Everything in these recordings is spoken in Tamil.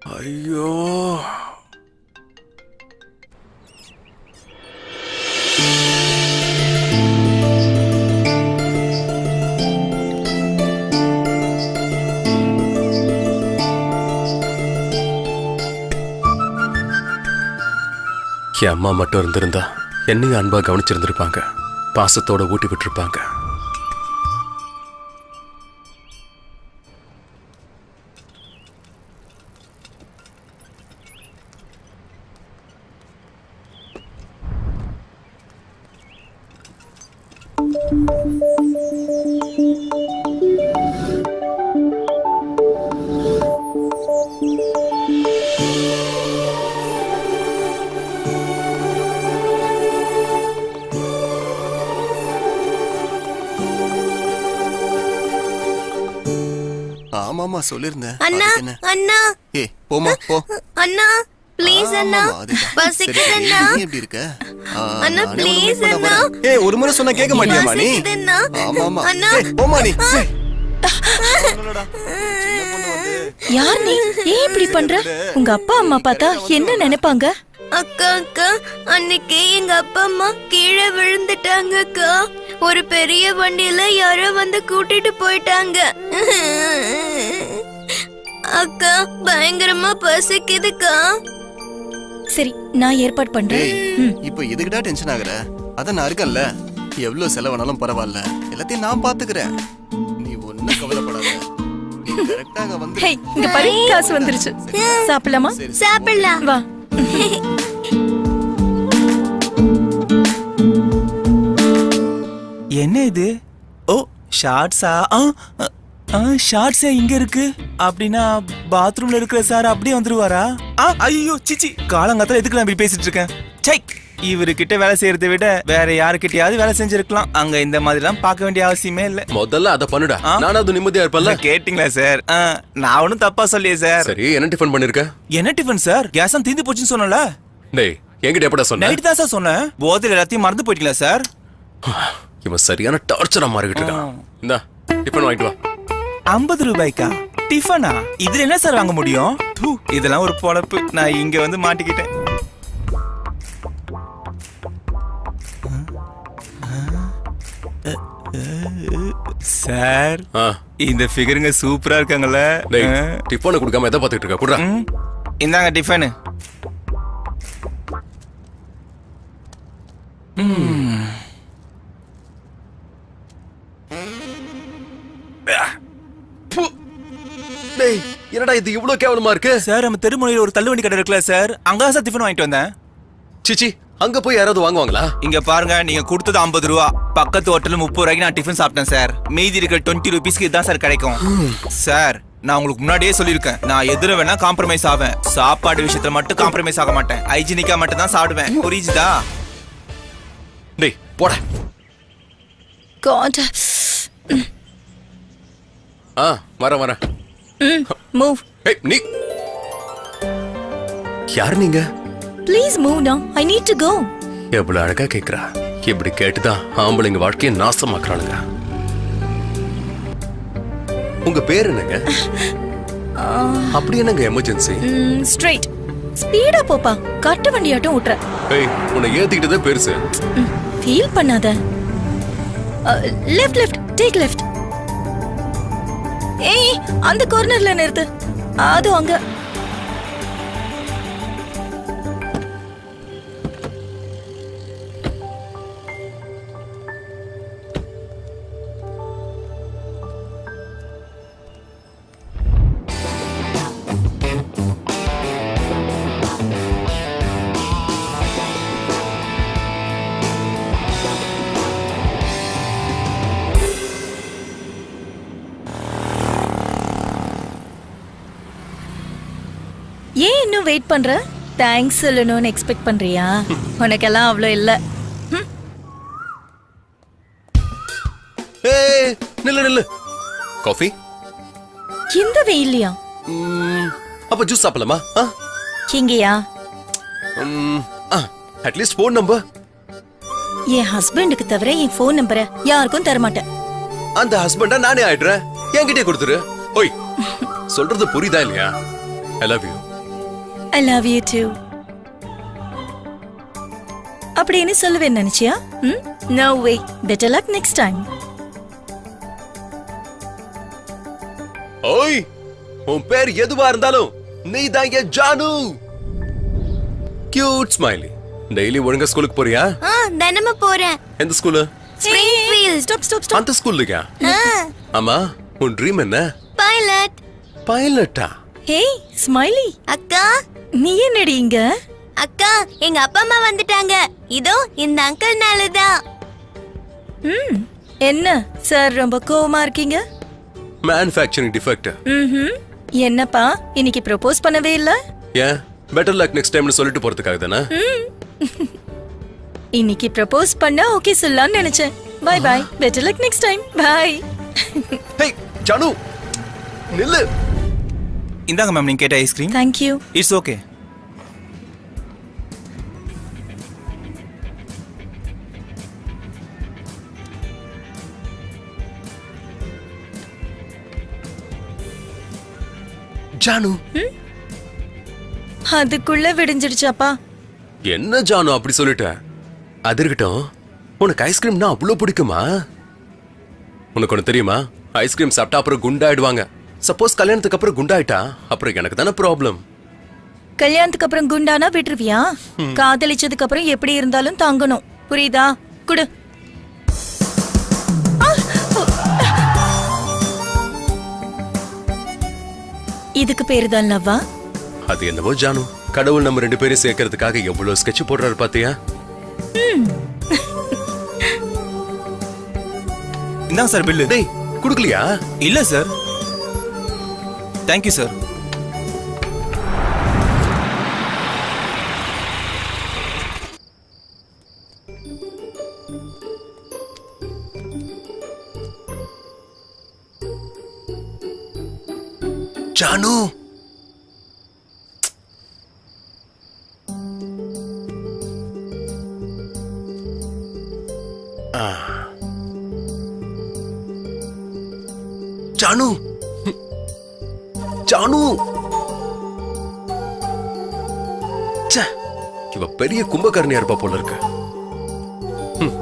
ஐயோ. என் அம்மா மட்டும் இருந்திருந்தா என்னையும் அன்பா கவனிச்சிருந்திருப்பாங்க. பாசத்தோட ஊட்டி விட்டுருப்பாங்க. ஆமாமா சொல்லிருந்தேன். அண்ணா? அண்ணா. ஏய் போமா போ. அண்ணா ப்ளீஸ் அண்ணா. பசிக்குது அண்ணா. எப்படி இருக்க? அண்ணா, பண்ண அண்ணா. ஏய் ஒரு முறை சொன்னா கேட்க மாட்டியாமா நீ. ஆமாமா அண்ணா. ஏய், போமா நீ ஏய். ஒண்ணுமில்லடா. சின்ன பொண்ணு வந்து யார் நீ ஏன் இப்படி பண்ற உங்க அப்பா அம்மா பார்த்தா என்ன நினைப்பாங்க அக்கா அக்கா அன்னைக்கு எங்க அப்பா அம்மா கீழே விழுந்துட்டாங்க அக்கா ஒரு பெரிய வண்டியில யாரோ வந்து கூட்டிட்டு போயிட்டாங்க அக்கா பயங்கரமா பசிக்குதுக்கா சரி நான் ஏற்பாடு பண்றேன். ம். இப்ப எதுக்குடா டென்ஷன் ஆகுற? அதான் நான் இருக்கேன்ல. எவ்வளவு செலவானாலும் பரவாயில்ல. எல்லாத்தையும் நான் பாத்துக்கிறேன். நீ ஒண்ணும் கவலைப்படாத. நீ கரெக்டா அங்க வந்து ஹேய் இங்க பாரு காசு வந்துருச்சு. சாப்பிடலாமா? சரி, சரி. சாப்பிடலாம். வா. என்ன இது? ஓ ஷார்ட்ஸா ஆ? ஆ, ஆ ஷார்ட்ஸே இங்க இருக்கு. அப்படின்னா பாத்ரூம்ல இருக்கிற சார் அப்படியே வந்துருவாரா? ஆ ஐயோ சிச்சி. காலங்காத்தால எதுக்கு நான் இப்படி பேசிட்டு இருக்கேன்? சை இவர்கிட்ட வேலை செய்யறதை விட வேற யாருக்கிட்டயாவது வேலை செஞ்சிருக்கலாம். அங்க இந்த மாதிரிலாம் பார்க்க வேண்டிய அவசியமே இல்ல. முதல்ல அதை பண்ணுடா. ஆ? நானாவது நிம்மதியா இருப்பல்ல கேட்டிங்களா சார் நான் ஒன்றும் தப்பா சொல்லியே சார் சரி என்ன டிஃபன் பண்ணிருக்க? என்ன டிஃபன் சார் கேஸம் தீந்து போச்சுன்னு சொன்னல டேய் என்கிட்ட எப்படா சொன்ன? நைட் தான் சார் சொன்னேன். போதையில் எல்லாத்தையும் மறந்து போயிட்டீங்களா சார் இவன் சரியான டார்ச்சரா மாறிக்கிட்டு இருக்கான். இந்தா டிஃபன் வாங்கிட்டு வா. ஐம்பது ரூபாய்க்கா? டிஃபனா? இதுல என்ன சார் வாங்க முடியும்? தூ, இதெல்லாம் ஒரு பொழப்பு. நான் இங்க வந்து மாட்டிக்கிட்டேன். சார் இந்த ஃபிகருங்க சூப்பரா இருக்காங்கல்ல. டிஃபனை கொடுக்காம எதை பார்த்துட்டு இருக்க? குடுறா. ம், இந்தாங்க டிஃபனு. டேய் என்னடா இது இவ்ளோ கேவலமா இருக்கு? சார் நம்ம தெருமுனையில் ஒரு தள்ளுவண்டி கடை இருக்குல்ல சார் அங்க சார் டிஃபன் வாங்கிட்டு வந்தேன். சிச்சி அங்க போய் யாராவது வாங்குவாங்களா? இங்க பாருங்க நீங்க கொடுத்தது ஐம்பது ரூபா. பக்கத்து ஹோட்டல்ல முப்பது ரூபாய்க்கு நான் டிஃபன் சாப்பிட்டேன் சார் மீதி இருக்கிற டுவெண்ட்டி ருபீஸ்க்கு இதுதான் சார் கிடைக்கும். சார் நான் உங்களுக்கு முன்னாடியே சொல்லியிருக்கேன். நான் எதுல வேணா காம்ப்ரமைஸ் ஆவேன். சாப்பாடு விஷயத்துல மட்டும் காம்ப்ரமைஸ் ஆக மாட்டேன். ஹைஜீனிக்கா மட்டும் தான் சாப்பிடுவேன். புரியுதா டேய் போட. God. ஆ வரேன் வரேன். ம் மூவ் ஏய் நீ யார் நீங்க? Please move now. I need to go எவ்வளவு அழகா கேக்குறா. இப்படி கேட்டுதான் ஆம்பளைங்க வாழ்க்கையை நாசமாக்குறானுங்க உங்க பேர் என்னங்க? அப்படி என்னங்க எமர்ஜென்சி ஸ்ட்ரைட் ஸ்பீடா போப்பா கட்ட வண்டியாட்டம் விட்டுற ஏய் உன்னை ஏத்திக்கிட்டதே பெருசு. ஃபீல் பண்ணாத. லெஃப்ட் லெஃப்ட் டேக் லெஃப்ட் ஏய் அந்த கார்னர்ல நிறுத்து. அது அங்க. ஏன் இன்னும் வெயிட் பண்ற? தேங்க்ஸ் சொல்லணும்னு எக்ஸ்பெக்ட் பண்றியா? உனக்கெல்லாம் அவ்வளோ இல்ல. ஏய் நில்லு நில்லு. காஃபி இந்த வெயில்லையா? அப்ப ஜூஸ் சாப்பிடலாமா? ஆ? அட்லீஸ்ட் ஃபோன் நம்பர் என் ஹஸ்பண்டுக்கு தவிர என் ஃபோன் நம்பரை யாருக்கும் தரமாட்டேன். அந்த ஹஸ்பண்டா நானே ஆயிடுறேன். என்கிட்டயே கொடுத்துரு. ஓய் சொல்றது புரியுதா இல்லையா? I love you I love you too அப்படின்னு சொல்லுவேன் நினைச்சியா? ம்? No way better luck next time ஓய் உன் பேர் எதுவா இருந்தாலும் நீ தான் என் ஜானு. கியூட் ஸ்மைலி டெய்லி ஒழுங்கா ஸ்கூலுக்கு போறியா? ஆ தினமும் போறேன். எந்த school? Springfield stop stop stop அந்த ஸ்கூல்லையா? ஆமா உன் ட்ரீம் என்ன? பைலட் பைலட்டா ஹேய் ஸ்மைலி அக்கா. நீ என்னடி இங்க? அக்கா எங்க அப்பா அம்மா வந்துட்டாங்க. இதோ இந்த அங்கிள்னால தான் ம் என்ன? சார் ரொம்ப கோவமா இருக்கீங்க? மேனுஃபேக்சரிங் டிஃபெக்ட் ம்ஹும். என்னப்பா இன்னைக்கு ப்ரோபோஸ் பண்ணவே இல்ல? ஏன்? பெட்டர் லக் நெக்ஸ்ட் டைம்னு சொல்லிட்டு போறதுக்காக தானே? இன்னைக்கு ப்ரோபோஸ் பண்ணா ஓகே சொல்லலாம்னு நினைச்சேன். Bye bye better luck next time bye hey Jaanu நில்லு. இந்தாங்க மேம் நீங்க கேட்ட ice cream thank you it's okay Jaanu. அதுக்குள்ள விடிஞ்சிடுச்சாப்பா என்ன ஜானு அப்படி சொல்லிட்ட? அது இருக்கட்டும். உனக்கு ஐஸ்கிரீம்னா அவ்வளவு பிடிக்குமா? உனக்கு ஒன்று தெரியுமா? ஐஸ்கிரீம் சாப்பிட்டா அப்புறம் குண்டாயிடுவாங்க. சப்போஸ் கல்யாணத்துக்கு அப்புறம் குண்டாயிட்டா? அப்புறம் எனக்கு தானே ப்ராப்ளம் கல்யாணத்துக்கு அப்புறம் குண்டானா விட்டுருவியா? காதலிச்சதுக்கு அப்புறம் எப்படி இருந்தாலும் தாங்கணும். புரியுதா? குடு! இதுக்கு பேரு தான் லவ்வா? அது என்னவோ ஜானு. கடவுள் நம்ம ரெண்டு பேரும் சேர்க்கறதுக்காக எவ்வளவு ஸ்கெட்ச் போடுறாரு பாத்தியா? இந்தாங்க சார் பில்லு டேய் குடுக்கலையா? இல்ல sir. Thank you sir Jaanu ஆ. ஜானு ஜானு ச்சே, இவ பெரிய கும்பகர்ணியா இருப்பா போல இருக்கு. ம்.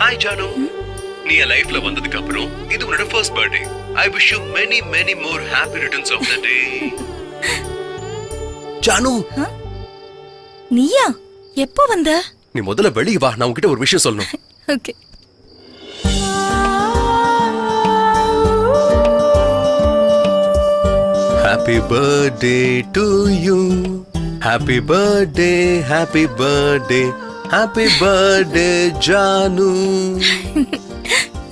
ஹாய் ஜானு நீ என் லைஃப்ல வந்ததுக்கு அப்புறம் இது உன்னோட first birthday I wish you many many more happy returns of the day Jaanu. நீயா? எப்போ வந்த? நீ முதல்ல வெளிய வா நான் உன்கிட்ட ஒரு விஷயம் சொல்லணும். Okay. Happy birthday to you happy birthday happy birthday happy birthday Jaanu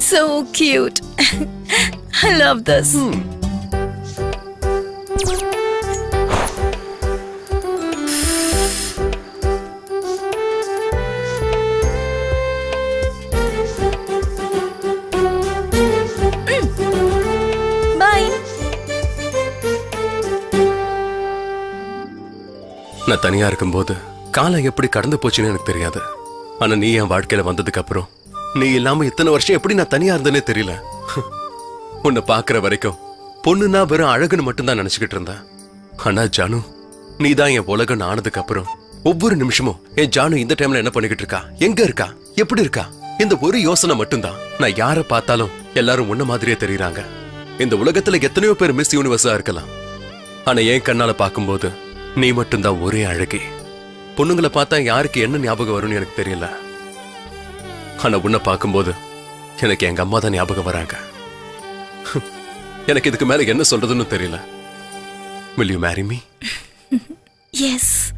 So cute. I love this. Bye. நான் தனியா இருக்கும்போது காலம் எப்படி கடந்து போச்சுன்னு எனக்கு தெரியாது ஆனா நீ என் வாழ்க்கையில வந்ததுக்கு அப்புறம் நீ இல்லாம இத்தனை வருஷம் எப்படி நான் தனியா இருந்தேனே தெரியல. உன்னை பாக்குற வரைக்கும் பொண்ணுனா வெறும் அழகுன்னு மட்டும்தான் நினைச்சுக்கிட்டு இருந்தேன் ஆனா ஜானு நீ தான் என் உலகம் ஆனதுக்கு அப்புறம் ஒவ்வொரு நிமிஷமும் என் ஜானு இந்த டைம்ல என்ன பண்ணிக்கிட்டு இருக்கா? எங்க இருக்கா? எப்படி இருக்கா? இந்த ஒரு யோசனை மட்டும்தான். நான் யார பார்த்தாலும் எல்லாரும் உன்ன மாதிரியே தெரியுறாங்க. இந்த உலகத்துல எத்தனையோ பேர் மிஸ் யூனிவர்ஸா இருக்கலாம். ஆனா என் கண்ணால பார்க்கும்போது நீ மட்டும்தான் ஒரே அழகி. பொண்ணுங்களை பார்த்தா யாருக்கு என்ன ஞாபகம் வரும்னு எனக்கு தெரியல. ஆனா உன்னை பார்க்கும்போது எனக்கு எங்க அம்மா தான் ஞாபகம் வராங்க. எனக்கு இதுக்கு மேல என்ன சொல்றதுன்னு தெரியல. Will you marry me? Yes.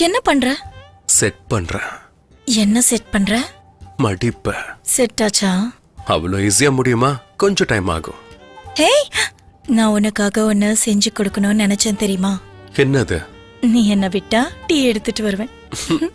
என்ன பண்ற? செட் பண்றேன் என்ன செட் பண்ற? மடிப்ப. செட் ஆச்சா? அவ்வளோ ஈஸியா முடியுமா? கொஞ்சம் டைம் ஆகும். ஹேய் நான் உனக்காக ஒன்னு செஞ்சு கொடுக்கணும்னு நினைச்சேன் தெரியுமா? என்னது? நீ என்ன விட்டா டீ எடுத்துட்டு வருவேன்.